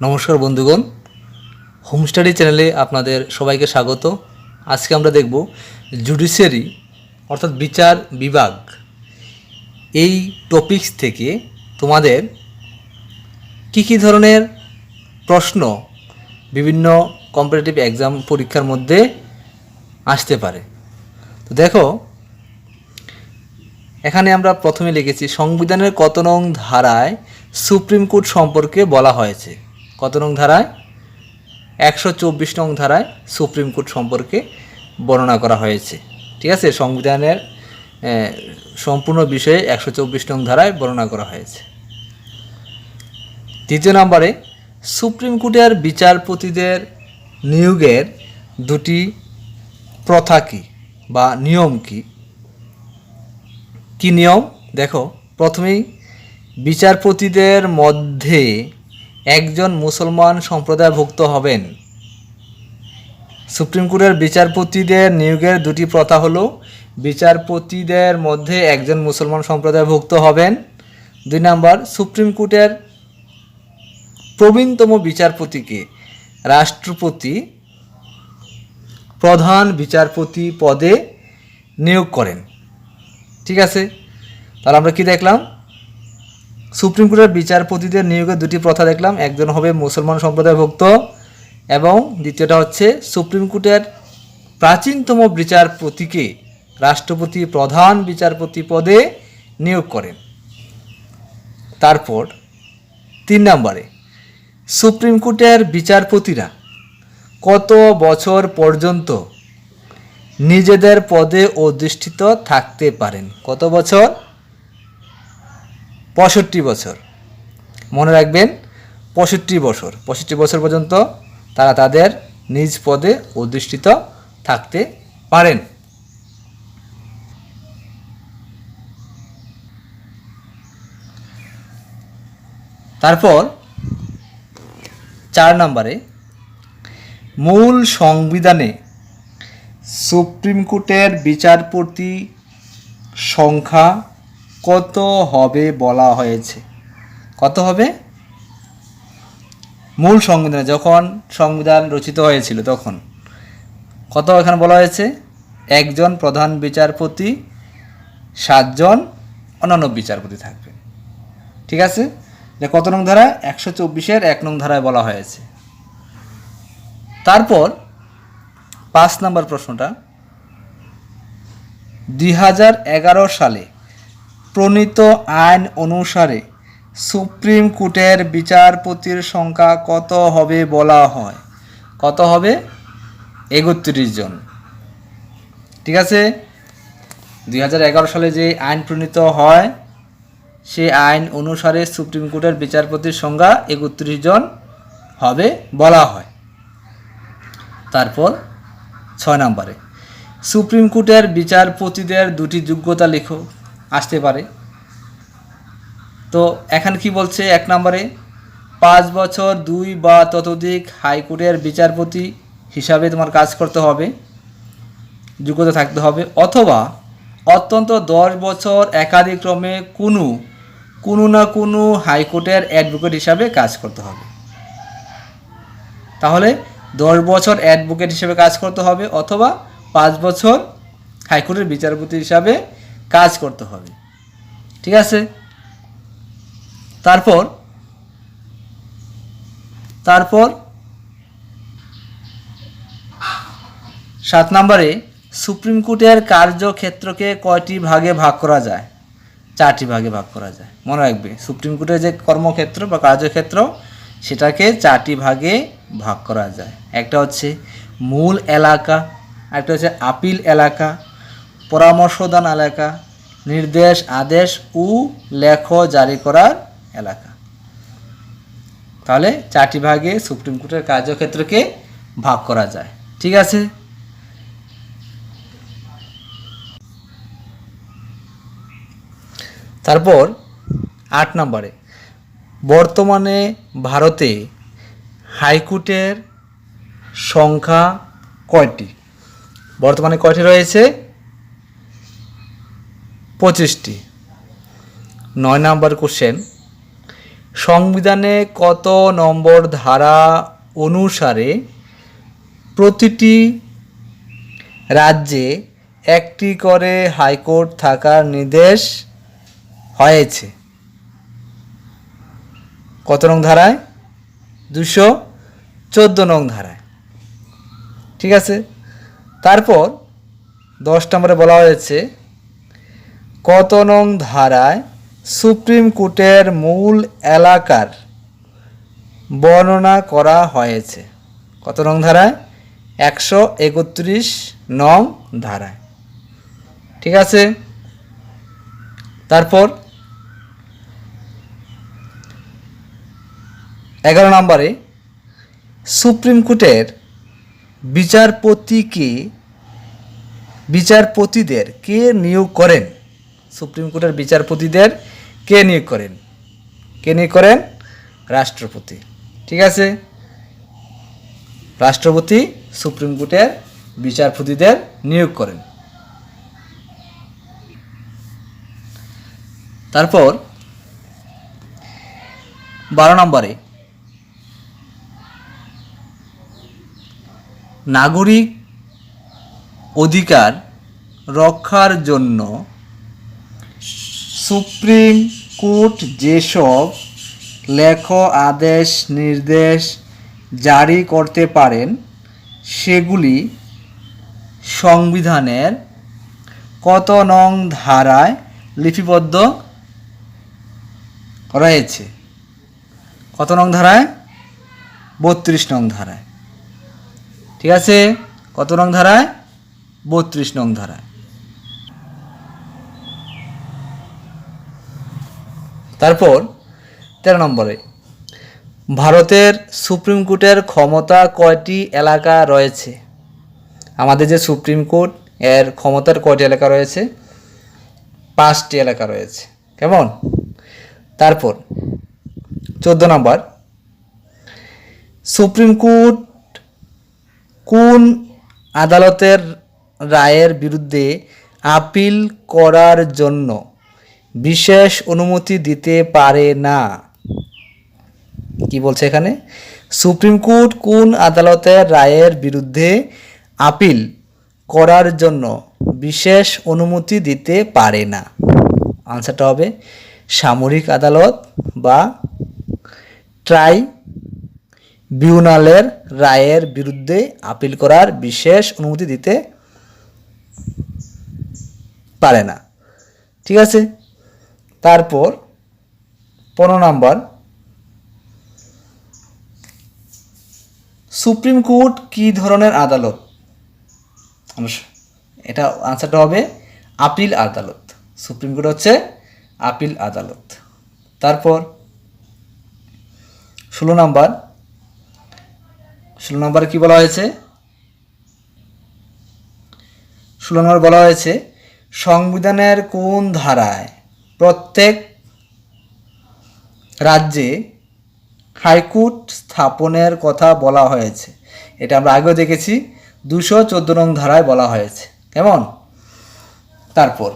নমস্কার বন্ধুগণ। Home study চ্যানেলে আপনাদের সবাইকে স্বাগত। আজকে আমরা দেখব জুডিশিয়ারি অর্থাৎ বিচার বিভাগ, এই টপিকস থেকে তোমাদের কী কী ধরনের প্রশ্ন বিভিন্ন কম্পিটিটিভ এক্সাম পরীক্ষার মধ্যে আসতে পারে। তো দেখো, এখানে আমরা প্রথমে লিখেছি, সংবিধানের কত নং ধারায় সুপ্রিম কোর্ট সম্পর্কে বলা হয়েছে। কত নং ধারায়? একশো চব্বিশ নং ধারায় সুপ্রিম কোর্ট সম্পর্কে বর্ণনা করা হয়েছে। ঠিক আছে? সংবিধানের সম্পূর্ণ বিষয়ে একশো চব্বিশ নং ধারায় বর্ণনা করা হয়েছে। দ্বিতীয় নম্বরে, সুপ্রিম কোর্টের বিচারপতিদের নিয়োগের দুটি প্রথা কী বা নিয়ম কী? কি নিয়ম? দেখো, প্রথমেই বিচারপতিদের মধ্যে একজন মুসলমান সম্প্রদায়ভুক্ত হবেন। সুপ্রিম কোর্টের বিচারপতিদের নিয়োগের দুটি প্রথা হলো, বিচারপতিদের মধ্যে একজন মুসলমান সম্প্রদায়ভুক্ত হবেন। দুই নাম্বার, সুপ্রিম কোর্টের প্রবীণতম বিচারপতিকে রাষ্ট্রপতি প্রধান বিচারপতি পদে নিয়োগ করেন। ঠিক আছে? তাহলে আমরা কি দেখলাম? সুপ্রিম কোর্টের বিচারপতিদের নিয়োগের দুটি প্রথা দেখলাম। একজন হবে মুসলমান সম্প্রদায়ভুক্ত এবং দ্বিতীয়টা হচ্ছে সুপ্রিম কোর্টের প্রাচীনতম বিচারপতিকে রাষ্ট্রপতি প্রধান বিচারপতি পদে নিয়োগ করেন। তারপর তিন নম্বরে, সুপ্রিম কোর্টের বিচারপতিরা কত বছর পর্যন্ত নিজেদের পদে অধিষ্ঠিত থাকতে পারেন? কত বছর? পঁয়ষট্টি বছর। মনে রাখবেন, পঁয়ষট্টি বছর। পঁয়ষট্টি বছর পর্যন্ত তারা তাদের নিজ পদে অধিষ্ঠিত থাকতে পারেন। তারপর চার নম্বরে, মূল সংবিধানে সুপ্রিম কোর্টের বিচারপতি সংখ্যা কত হবে বলা হয়েছে? কত হবে? মূল সংবিধানে, যখন সংবিধান রচিত হয়েছিল তখন। কত এখানে বলা হয়েছে? একজন প্রধান বিচারপতি, সাতজন অন্যান্য বিচারপতি থাকবে। ঠিক আছে? এটা কত নং ধারা? একশো চব্বিশের এক নং ধারায় বলা হয়েছে। তারপর পাঁচ নম্বর প্রশ্নটা। দুই হাজার এগারো সালে প্রণীত আইন অনুসারে সুপ্রিম কোর্টের বিচারপতির সংখ্যা কত হবে বলা হয়? কত হবে? একত্রিশ জন। ঠিক আছে? দুই হাজার এগারো সালে যে আইন প্রণীত হয়, সেই আইন অনুসারে সুপ্রিম কোর্টের বিচারপতির সংখ্যা একত্রিশ জন হবে বলা হয়। তারপর ছয় নম্বরে, সুপ্রিম কোর্টের বিচারপতিদের দুটি যোগ্যতা লেখো। আসতে পারে। তো এখানে কি বলছে? এক নম্বরে, পাঁচ বছর, দুই বা ততোধিক হাইকোর্টের বিচারপতি হিসাবে তোমার কাজ করতে হবে, যোগ্যতা থাকতে হবে, অথবা অত্যন্ত দশ বছর একাধিক্রমে কোনো কোনো না কোনো হাইকোর্টের অ্যাডভোকেট হিসাবে কাজ করতে হবে। তাহলে দশ বছর অ্যাডভোকেট হিসেবে কাজ করতে হবে, অথবা পাঁচ বছর হাইকোর্টের বিচারপতি হিসাবে কাজ করতে হবে। ঠিক আছে? তারপর তারপর সাত নম্বরে সুপ্রিম কোর্টের কার্যক্ষেত্রকে কয়টি ভাগে ভাগ করা যায়? চারটি ভাগে ভাগ করা যায়। মনে রাখবে, সুপ্রিম কোর্টের যে কর্মক্ষেত্র বা কার্যক্ষেত্র, সেটাকে চারটি ভাগে ভাগ করা যায়। একটা হচ্ছে মূল এলাকা, একটা হচ্ছে আপিল এলাকা, পরামর্শদান এলাকা নির্দেশ, আদেশ ও লেখ জারি করার এলাকা। তাহলে চারটি ভাগে সুপ্রিম কোর্টের কার্যক্ষেত্রকে ভাগ করা যায়। ঠিক আছে? তারপর আট নম্বরে, বর্তমানে ভারতে হাইকোর্টের সংখ্যা কয়টি? বর্তমানে কয়টি রয়েছে? পঁচিশটি। নয় নম্বর কোশ্চেন সংবিধানে কত নম্বর ধারা অনুসারে প্রতিটি রাজ্যে একটি করে হাইকোর্ট থাকার নির্দেশ হয়েছে? কত নং ধারায়? দুশো চোদ্দ নং ধারায়। ঠিক আছে? তারপর দশ নম্বরে বলা হয়েছে কত নং ধারায় সুপ্রিম কোর্টের মূল এলাকার বর্ণনা করা হয়েছে। কত নং ধারায়? একশো একত্রিশ নং ধারায়। ঠিক আছে? তারপর এগারো নম্বরে সুপ্রিম কোর্টের বিচারপতিকে বিচারপতিদের কে নিয়োগ করেন? সুপ্রিম কোর্টের বিচারপতিদের কে নিয়োগ করেন? কে নিয়োগ করেন? রাষ্ট্রপতি। ঠিক আছে? রাষ্ট্রপতি সুপ্রিম কোর্টের বিচারপতিদের নিয়োগ করেন। তারপর বারো নম্বরে নাগরিক অধিকার রক্ষার জন্য সুপ্রিম কোর্ট যেসব লেখ আদেশ, নির্দেশ জারি করতে পারেন, সেগুলি সংবিধানের কত নং ধারায় লিপিবদ্ধ রয়েছে? কত নং ধারায়? বত্রিশ নং ধারায়। ঠিক আছে? কত নং ধারায়? বত্রিশ নং ধারায়। তারপর তেরো নম্বরে, ভারতের সুপ্রিম কোর্টের ক্ষমতা কয়টি এলাকা রয়েছে? আমাদের যে সুপ্রিম কোর্ট, এর ক্ষমতার কয়টি এলাকা রয়েছে? পাঁচটি এলাকা রয়েছে। কেমন? তারপর, চোদ্দ নম্বর, সুপ্রিম কোর্ট কোন আদালতের রায়ের বিরুদ্ধে আপিল করার জন্য বিশেষ অনুমতি দিতে পারে না। কি বলছে এখানে? সুপ্রিম কোর্ট কোন আদালতের রায়ের বিরুদ্ধে আপিল করার জন্য বিশেষ অনুমতি দিতে পারে না? আনসারটা হবে সামরিক আদালত বা ট্রাই বিউনালের রায়ের বিরুদ্ধে আপিল করার বিশেষ অনুমতি দিতে পারে না। ঠিক আছে? তারপর পনেরো নাম্বার। সুপ্রিম কোর্ট কি ধরনের আদালত? এটা আনসারটা হবে আপিল আদালত। সুপ্রিম কোর্ট হচ্ছে আপিল আদালত। তারপর ষোলো নম্বর। ষোলো নম্বরে কি বলা হয়েছে? ষোলো নম্বর বলা হয়েছে, সংবিধানের কোন ধারায় প্রত্যেক রাজ্যে হাইকোর্ট স্থাপনের কথা বলা হয়েছে। এটা আমরা আগেও দেখেছি, দুশো চোদ্দ নং ধারায় বলা হয়েছে। কেমন? তারপর,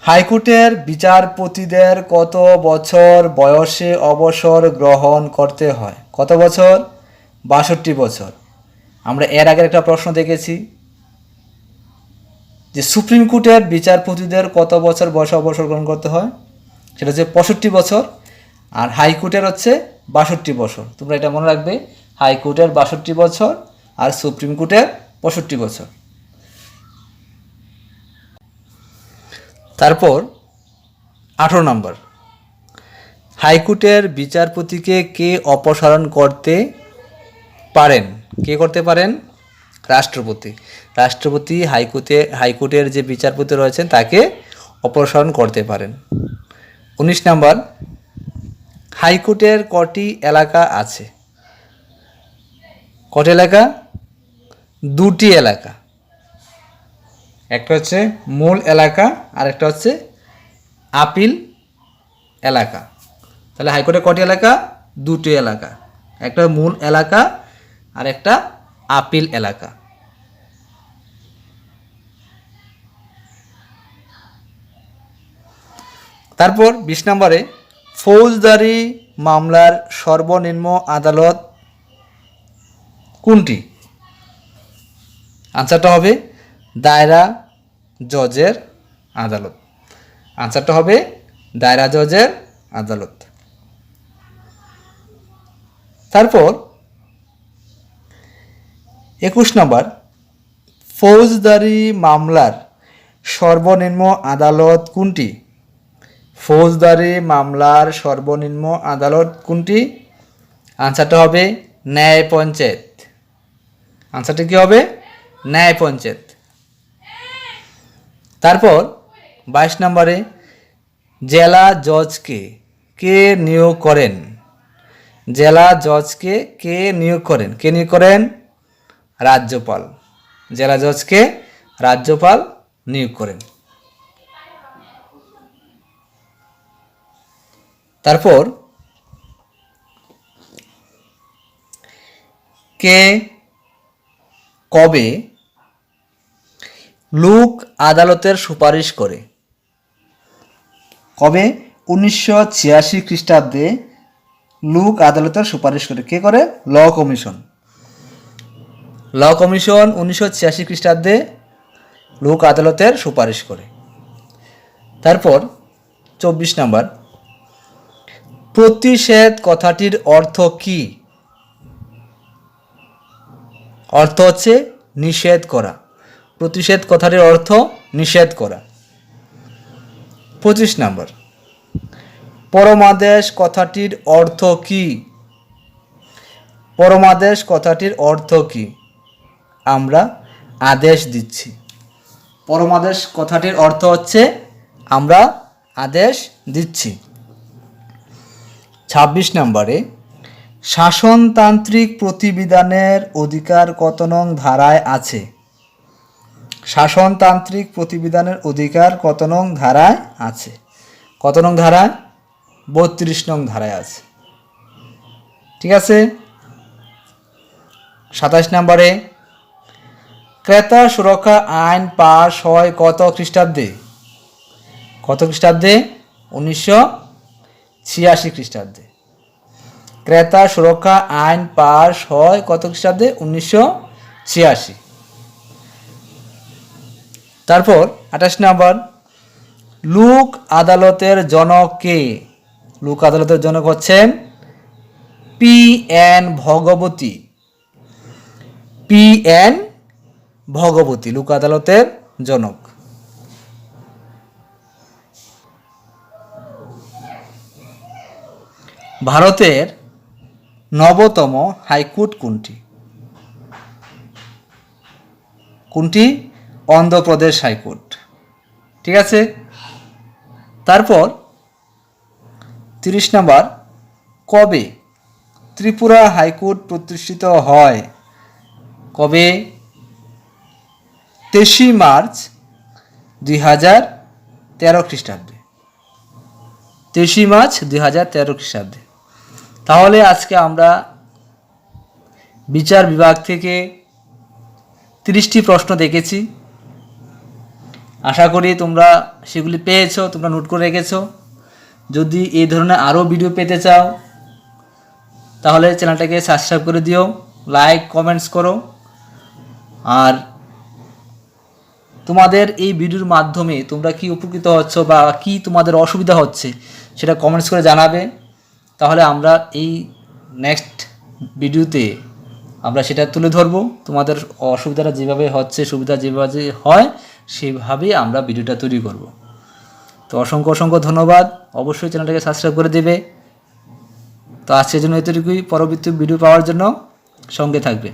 হাইকোর্টের বিচারপতিদের কত বছর বয়সে অবসর গ্রহণ করতে হয়? কত বছর? বাষট্টি বছর। আমরা এর আগের একটা প্রশ্ন দেখেছি যে সুপ্রিম কোর্টের বিচারপতিদের কত বছর বয়সে অবসর গ্রহণ করতে হয়? সেটা হচ্ছে পঁয়ষট্টি বছর, আর হাইকোর্টের হচ্ছে বাষট্টি বছর। তোমরা এটা মনে রাখবে হাইকোর্টের বাষট্টি বছর, আর সুপ্রিম কোর্টের পঁয়ষট্টি বছর। তারপর, আঠেরো নম্বর। হাইকোর্টের বিচারপতিকে কে অপসারণ করতে পারেন? কে করতে পারেন? রাষ্ট্রপতি। রাষ্ট্রপতি হাইকোর্টে, হাইকোর্টের যে বিচারপতি রয়েছেন তাকে অপসারণ করতে পারেন। উনিশ নম্বর, হাইকোর্টের কটি এলাকা আছে? কটি এলাকা? দুটি এলাকা। একটা হচ্ছে মূল এলাকা আর একটা হচ্ছে আপিল এলাকা। তাহলে হাইকোর্টের কটি এলাকা? দুটি এলাকা। একটা মূল এলাকা আর একটা আপিল এলাকা। তারপর বিশ নম্বরে, ফৌজদারি মামলার সর্বনিম্ন আদালত কোনটি? আনসারটা হবে দায়রা জজের আদালত। আনসারটা হবে দায়রা জজের আদালত। তারপর একুশ নম্বর, ফৌজদারি মামলার সর্বনিম্ন আদালত কোনটি? ফৌজদারি মামলার সর্বনিম্ন আদালত কোনটি? আনসারটা হবে ন্যায় পঞ্চায়েত। আনসারটা কি হবে? ন্যায় পঞ্চায়েত। তারপর বাইশ নম্বরে জেলা জজকে কে নিয়োগ করেন? জেলা জজকে কে নিয়োগ করেন? কে নিয়োগ করেন? রাজ্যপাল। জেলা জজকে রাজ্যপাল নিয়োগ করেন। তারপর কে কবে লোক আদালতের সুপারিশ করে? কবে? উনিশশো ছিয়াশি খ্রিস্টাব্দে লোক আদালতের সুপারিশ করে। কে করে? ল কমিশন। ল কমিশন উনিশশো ছিয়াশি খ্রিস্টাব্দে লোক আদালতের সুপারিশ করে। তারপর চব্বিশ নাম্বার। প্রতিষেধ কথাটির অর্থ কি? অর্থ হচ্ছে নিষেধ করা। প্রতিষেধ কথাটির অর্থ নিষেধ করা। পঁচিশ নম্বর। পরমাদেশ কথাটির অর্থ কি? পরমাদেশ কথাটির অর্থ কি? আমরা আদেশ দিচ্ছি। পরমাদেশ কথাটির অর্থ হচ্ছে আমরা আদেশ দিচ্ছি। ছাব্বিশ নম্বরে, শাসনতান্ত্রিক প্রতিবিধানের অধিকার কত নং ধারায় আছে? শাসনতান্ত্রিক প্রতিবিধানের অধিকার কত নং ধারায় আছে? কত নং ধারায়? বত্রিশ নং ধারায় আছে। ঠিক আছে? সাতাশ নম্বরে, ক্রেতা সুরক্ষা আইন পাশ হয় কত খ্রিস্টাব্দে? কত খ্রিস্টাব্দে? উনিশশো ছিয়াশি খ্রিস্টাব্দে। ক্রেতা সুরক্ষা আইন পাশ হয় কত খ্রিস্টাব্দে? উনিশশো ছিয়াশি। তারপর আঠাশ নম্বর, লোক আদালতের জনক কে? লোক আদালতের জনক হচ্ছেন P N Bhagwati. P N Bhagwati, লোক আদালতের জনক। ভারতের নবতম হাইকোর্ট কোনটি? কোনটি? Andhra Pradesh high court. ঠিক আছে? তারপর তিরিশ নম্বর, কবে ত্রিপুরা হাইকোর্ট প্রতিষ্ঠিত হয়? কবে? তেইশে মার্চ দুই হাজার তেরো খ্রিস্টাব্দে। তেইশে মার্চ দুই হাজার তেরো খ্রিস্টাব্দে। তাহলে আজকে আমরা বিচার বিভাগ থেকে তিরিশটি প্রশ্ন দেখেছি। আশা করি তোমরা সেগুলি পেয়েছ, তোমরা নোট করে রেখেছো। যদি এই ধরনের আরও ভিডিও পেতে চাও, তাহলে চ্যানেলটাকে সাবস্ক্রাইব করে দিও লাইক কমেন্টস করো। আর তোমাদের এই ভিডিওর মাধ্যমে তোমরা কি উপকৃত হচ্ছ বা কি তোমাদের অসুবিধা হচ্ছে, সেটা কমেন্টস করে জানাবে। তাহলে আমরা এই নেক্সট ভিডিওতে আমরা সেটা তুলে ধরবো। তোমাদের অসুবিধাটা যেভাবে হচ্ছে, সুবিধা যেভাবে হয় সেভাবেই আমরা ভিডিওটা তৈরি করব। তো অসংখ্য অসংখ্য ধন্যবাদ। অবশ্যই চ্যানেলটাকে সাবস্ক্রাইব করে দেবে। তো আজকের জন্য এতটুকুই। পরবর্তী ভিডিও পাওয়ার জন্য সঙ্গে থাকবে।